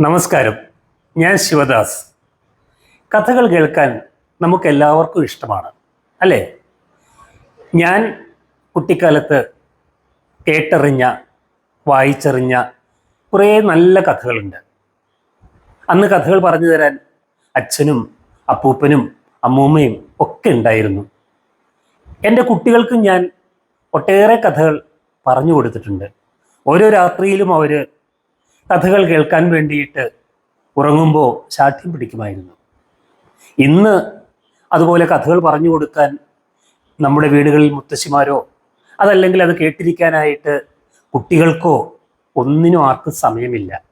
നമസ്കാരം. ഞാൻ ശിവദാസ്. കഥകൾ കേൾക്കാൻ നമുക്ക് എല്ലാവർക്കും ഇഷ്ടമാണ് അല്ലേ? ഞാൻ കുട്ടിക്കാലത്ത് കേട്ടറിഞ്ഞ വായിച്ചറിഞ്ഞ കുറേ നല്ല കഥകളുണ്ട്. അന്ന് കഥകൾ പറഞ്ഞു തരാൻ അച്ഛനും അപ്പൂപ്പനും അമ്മൂമ്മയും ഒക്കെ ഉണ്ടായിരുന്നു. എന്റെ കുട്ടികൾക്കും ഞാൻ ഒട്ടേറെ കഥകൾ പറഞ്ഞു കൊടുത്തിട്ടുണ്ട്. ഓരോ രാത്രിയിലും അവർ കഥകൾ കേൾക്കാൻ വേണ്ടിയിട്ട് ഉറങ്ങുമ്പോൾ ശാഠ്യം പിടിക്കുമായിരുന്നു. ഇന്ന് അതുപോലെ കഥകൾ പറഞ്ഞു കൊടുക്കാൻ നമ്മുടെ വീടുകളിൽ മുത്തശ്ശിമാരോ അതല്ലെങ്കിൽ അത് കേട്ടിരിക്കാനായിട്ട് കുട്ടികൾക്കോ ഒന്നിനും ആർക്കും സമയമില്ല.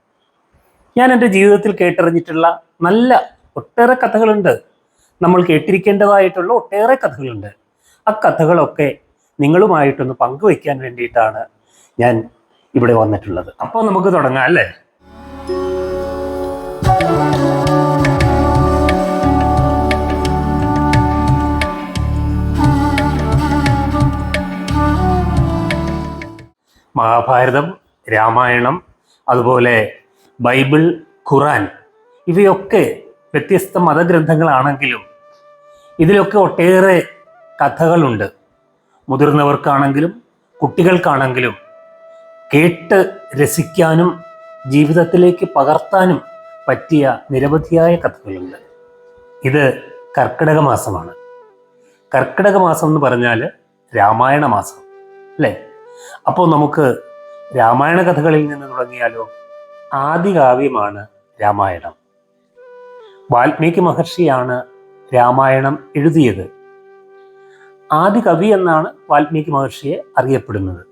ഞാൻ എന്റെ ജീവിതത്തിൽ കേട്ടറിഞ്ഞിട്ടുള്ള നല്ല ഒട്ടേറെ കഥകളുണ്ട്. നമ്മൾ കേട്ടിരിക്കേണ്ടതായിട്ടുള്ള ഒട്ടേറെ കഥകളുണ്ട്. ആ കഥകളൊക്കെ നിങ്ങളുമായിട്ടൊന്ന് പങ്കുവയ്ക്കാൻ വേണ്ടിയിട്ടാണ് ഞാൻ ഇവിടെ വന്നിട്ടുള്ളത്. അപ്പോൾ നമുക്ക് തുടങ്ങാം അല്ലേ? മഹാഭാരതം രാമായണം അതുപോലെ ബൈബിൾ ഖുറാൻ ഇവയൊക്കെ വ്യത്യസ്ത മതഗ്രന്ഥങ്ങളാണെങ്കിലും ഇതിലൊക്കെ ഒട്ടേറെ കഥകളുണ്ട്. മുതിർന്നവർക്കാണെങ്കിലും കുട്ടികൾക്കാണെങ്കിലും കേട്ട് രസിക്കാനും ജീവിതത്തിലേക്ക് പകർത്താനും പറ്റിയ നിരവധിയായ കഥകളുണ്ട്. ഇത് കർക്കിടക മാസമാണ്. കർക്കിടക മാസം എന്ന് പറഞ്ഞാൽ രാമായണ മാസം അല്ലേ? അപ്പോൾ നമുക്ക് രാമായണ കഥകളിൽ നിന്ന് തുടങ്ങിയാലോ ആദികാവ്യമാണ് രാമായണം. വാൽമീകി മഹർഷിയാണ് രാമായണം എഴുതിയത്. ആദി കവി എന്നാണ് വാൽമീകി മഹർഷിയെ അറിയപ്പെടുന്നത്.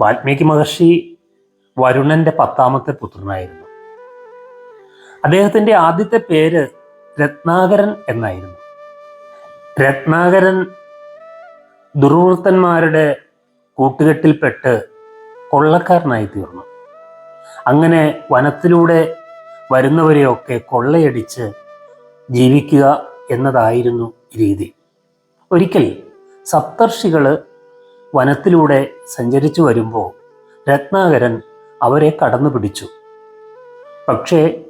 വാൽമീകി മഹർഷി വരുണന്റെ പത്താമത്തെ പുത്രനായിരുന്നു. അദ്ദേഹത്തിന്റെ ആദ്യത്തെ പേര് രത്നാകരൻ എന്നായിരുന്നു. രത്നാകരൻ ദുർവൃത്തന്മാരുടെ കൂട്ടുകെട്ടിൽപ്പെട്ട് കൊള്ളക്കാരനായി തീർന്നു. അങ്ങനെ വനത്തിലൂടെ വരുന്നവരെയൊക്കെ കൊള്ളയടിച്ച് ജീവിക്കുക എന്നതായിരുന്നു രീതി. ഒരിക്കൽ സപ്തർഷികൾ വനത്തിലൂടെ സഞ്ചരിച്ചു വരുമ്പോൾ രത്നാകരൻ അവരെ കടന്നു പിടിച്ചു. പക്ഷേ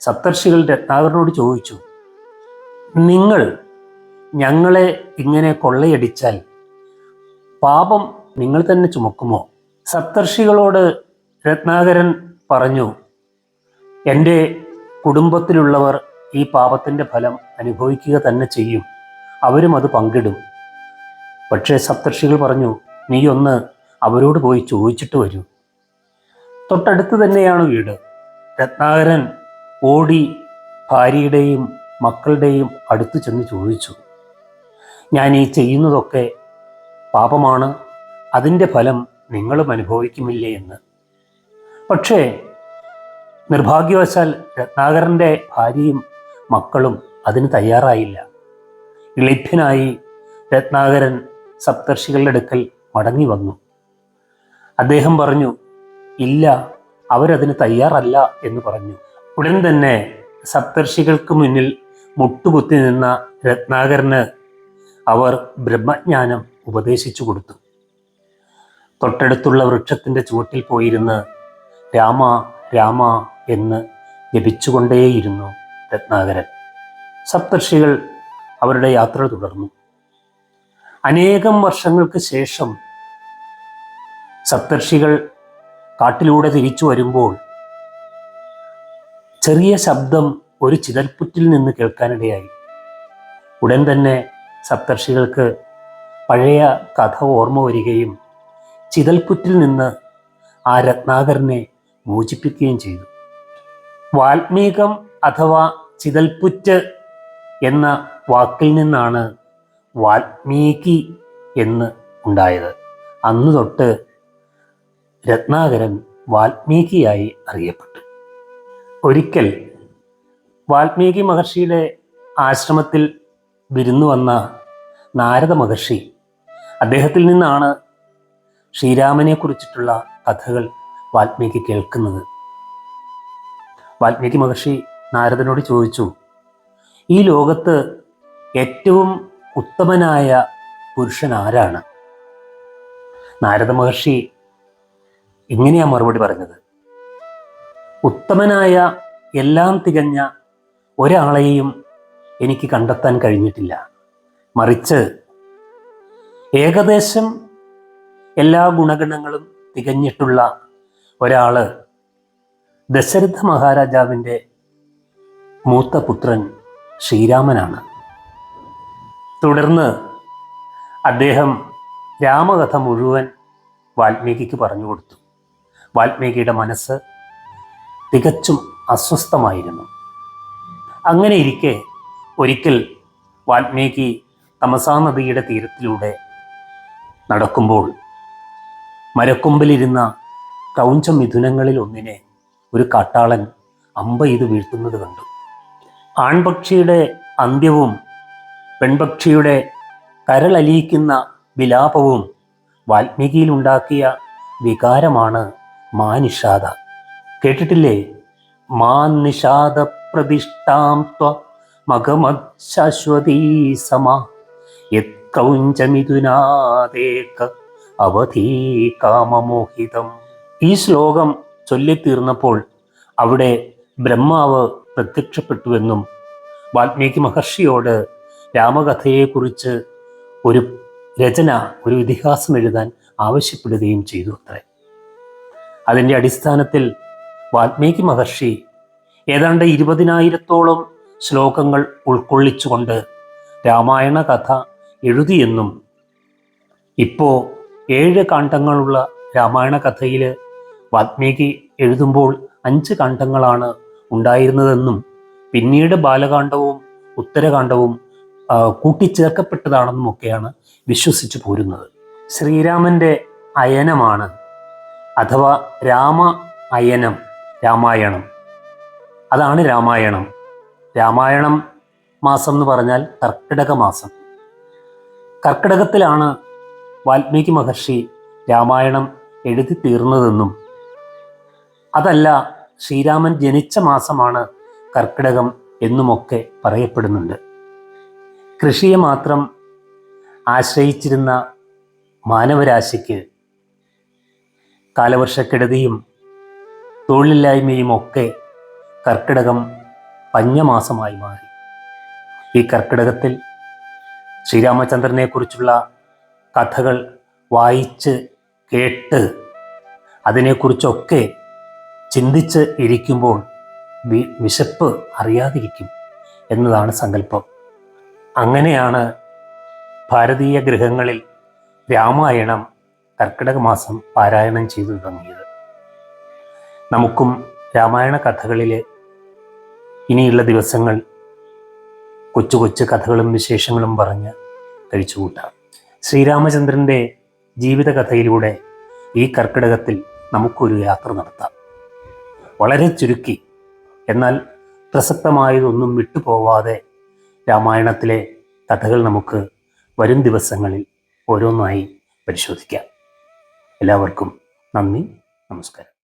സപ്തർഷികൾ രത്നാകരനോട് ചോദിച്ചു നിങ്ങൾ ഞങ്ങളെ ഇങ്ങനെ കൊള്ളയടിച്ചാൽ പാപം നിങ്ങൾ തന്നെ ചുമക്കുമോ? സപ്തർഷികളോട് രത്നാകരൻ പറഞ്ഞു എന്റെ കുടുംബത്തിലുള്ളവർ ഈ പാപത്തിന്റെ ഫലം അനുഭവിക്കുക തന്നെ ചെയ്യും. അവരും അത് പങ്കിടും. പക്ഷേ സപ്തർഷികൾ പറഞ്ഞു നീ ഒന്ന് അവരോട് പോയി ചോദിച്ചിട്ട് വരൂ. തൊട്ടടുത്ത് തന്നെയാണ് വീട്. രത്നാകരൻ ഓടി ഭാര്യയുടെയും മക്കളുടെയും അടുത്ത് ചെന്ന് ചോദിച്ചു. ഞാൻ ഈ ചെയ്യുന്നതൊക്കെ പാപമാണ്. അതിന്റെ ഫലം നിങ്ങളും അനുഭവിക്കുമില്ലേ? എന്ന്. പക്ഷേ നിർഭാഗ്യവശാൽ രത്നാകരന്റെ ഭാര്യയും മക്കളും അതിന് തയ്യാറായില്ല. ഇളിഭ്യനായി രത്നാകരൻ സപ്തർഷികളുടെ അടുക്കൽ മടങ്ങി വന്നു. അദ്ദേഹം പറഞ്ഞു ഇല്ല അവരതിന് തയ്യാറല്ല എന്ന് പറഞ്ഞു. ഉടൻ തന്നെ സപ്തർഷികൾക്ക് മുന്നിൽ മുട്ടുകുത്തി നിന്ന രത്നാകരന് അവർ ബ്രഹ്മജ്ഞാനം ഉപദേശിച്ചു കൊടുത്തു. തൊട്ടടുത്തുള്ള വൃക്ഷത്തിന്റെ ചുവട്ടിൽ പോയിരുന്ന് രാമ രാമ എന്ന് ജപിച്ചുകൊണ്ടേയിരുന്നു രത്നാകരൻ. സപ്തർഷികൾ അവരുടെ യാത്ര തുടർന്നു. അനേകം വർഷങ്ങൾക്ക് ശേഷം സപ്തർഷികൾ കാട്ടിലൂടെ തിരിച്ചു വരുമ്പോൾ ചെറിയ ശബ്ദം ഒരു ചിതൽപ്പുറ്റിൽ നിന്ന് കേൾക്കാനിടയായി. ഉടൻ തന്നെ സപ്തർഷികൾക്ക് പഴയ കഥ ഓർമ്മ വരികയും ചിതൽപ്പുറ്റിൽ നിന്ന് ആ രത്നാകരനെ മോചിപ്പിക്കുകയും ചെയ്തു. വാൽമീകം അഥവാ ചിതൽപ്പുറ്റ് എന്ന വാക്കിൽ നിന്നാണ് വാൽമീകി എന്ന് ഉണ്ടായത്. അന്ന് തൊട്ട് രത്നാകരൻ വാൽമീകിയായി അറിയപ്പെട്ടു. ഒരിക്കൽ വാൽമീകി മഹർഷിയുടെ ആശ്രമത്തിൽ വിരുന്നു വന്ന നാരദ മഹർഷി അദ്ദേഹത്തിൽ നിന്നാണ് ശ്രീരാമനെ കുറിച്ചിട്ടുള്ള കഥകൾ വാൽമീകി കേൾക്കുന്നത്. വാൽമീകി മഹർഷി നാരദനോട് ചോദിച്ചു ഈ ലോകത്ത് ഏറ്റവും ഉത്തമനായ പുരുഷൻ ആരാണ് നാരദ മഹർഷി ഇങ്ങനെയാ മറുപടി പറഞ്ഞത്? ഉത്തമനായ എല്ലാം തികഞ്ഞ ഒരാളെയും എനിക്ക് കണ്ടെത്താൻ കഴിഞ്ഞിട്ടില്ല. മറിച്ച് ഏകദേശം എല്ലാ ഗുണഗണങ്ങളും തികഞ്ഞിട്ടുള്ള ഒരാൾ ദശരഥ മഹാരാജാവിന്റെ മൂത്ത പുത്രൻ ശ്രീരാമനാണ്. തുടർന്ന് അദ്ദേഹം രാമകഥ മുഴുവൻ വാൽമീകിക്ക് പറഞ്ഞു കൊടുത്തു. വാൽമീകിയുടെ മനസ്സ് തികച്ചും അസ്വസ്ഥമായിരുന്നു. അങ്ങനെ ഇരിക്കെ ഒരിക്കൽ വാൽമീകി തമസാ നദിയുടെ തീരത്തിലൂടെ നടക്കുമ്പോൾ മരക്കൊമ്പിലിരുന്ന കൗഞ്ച മിഥുനങ്ങളിൽ ഒന്നിനെ ഒരു കാട്ടാളൻ അമ്പ ഇത് വീഴ്ത്തുന്നത് കണ്ടു. ആൺപക്ഷിയുടെ അന്ത്യവും പെൺപക്ഷിയുടെ കരളലിയിക്കുന്ന വിലാപവും വാൽമീകിയിലുണ്ടാക്കിയ വികാരമാണ് മാനിഷാദ. കേട്ടിട്ടില്ലേ? മാ നിഷാദ പ്രതിഷ്ഠാം ത്വ മകമത് ശാശ്വതീ സമ. യൗഞ്ചമിഥുനാദേക അവധീ കാമമോഹിതം. ഈ ശ്ലോകം ചൊല്ലിത്തീർന്നപ്പോൾ അവിടെ ബ്രഹ്മാവ് പ്രത്യക്ഷപ്പെട്ടുവെന്നും വാൽമീകി മഹർഷിയോട് രാമകഥയെക്കുറിച്ച് ഒരു രചന ഒരു ഇതിഹാസം എഴുതാൻ ആവശ്യപ്പെടുകയും ചെയ്തു അത്രേ. അതിന്റെ അടിസ്ഥാനത്തിൽ വാൽമീകി മഹർഷി ഏതാണ്ട് ഇരുപതിനായിരത്തോളം ശ്ലോകങ്ങൾ ഉൾക്കൊള്ളിച്ചുകൊണ്ട് രാമായണ കഥ എഴുതിയെന്നും ഇപ്പോൾ ഏഴ് കാണ്ഡങ്ങളുള്ള രാമായണ കഥയിൽ വാൽമീകി എഴുതുമ്പോൾ അഞ്ച് കാണ്ഡങ്ങളാണ് ഉണ്ടായിരുന്നതെന്നും പിന്നീട് ബാലകാണ്ഡവും ഉത്തരകാണ്ഡവും ആ, കൂട്ടിച്ചേർക്കപ്പെട്ടതാണെന്നും ഒക്കെയാണ് വിശ്വസിച്ചു പോരുന്നത്. ശ്രീരാമന്റെ അയനമാണ് അഥവാ രാമ അയനം രാമായണം. അതാണ് രാമായണം. രാമായണം മാസം എന്ന് പറഞ്ഞാൽ കർക്കിടക മാസം. കർക്കിടകത്തിലാണ് വാൽമീകി മഹർഷി രാമായണം എഴുതി തീർന്നതെന്നും അതല്ല ശ്രീരാമൻ ജനിച്ച മാസമാണ് കർക്കിടകം എന്നുമൊക്കെ പറയപ്പെടുന്നുണ്ട്. കൃഷിയെ മാത്രം ആശ്രയിച്ചിരുന്ന മാനവരാശിക്ക് കാലവർഷക്കെടുതിയും തൊഴിലില്ലായ്മയും ഒക്കെ കർക്കിടകം പഞ്ഞമാസമായി മാറി. ഈ കർക്കിടകത്തിൽ ശ്രീരാമചന്ദ്രനെ കുറിച്ചുള്ള കഥകൾ വായിച്ച് കേട്ട് അതിനെക്കുറിച്ചൊക്കെ ചിന്തിച്ച് ഇരിക്കുമ്പോൾ വിശപ്പ് അറിയാതിരിക്കും എന്നതാണ് സങ്കല്പം. അങ്ങനെയാണ് ഭാരതീയ ഗൃഹങ്ങളിൽ രാമായണം കർക്കിടക മാസം പാരായണം ചെയ്തു തുടങ്ങിയത്. നമുക്കും രാമായണ കഥകളിലെ ഇനിയുള്ള ദിവസങ്ങൾ കൊച്ചു കൊച്ചു കഥകളും വിശേഷങ്ങളും പറഞ്ഞ് കഴിച്ചുകൂട്ടാം. ശ്രീരാമചന്ദ്രന്റെ ജീവിതകഥയിലൂടെ ഈ കർക്കിടകത്തിൽ നമുക്കൊരു യാത്ര നടത്താം. വളരെ ചുരുക്കി എന്നാൽ പ്രസക്തമായതൊന്നും വിട്ടുപോവാതെ രാമായണത്തിലെ കഥകൾ നമുക്ക് വരും ദിവസങ്ങളിൽ ഓരോന്നായി പരിശോധിക്കാം. എല്ലാവർക്കും നന്ദി നമസ്കാരം.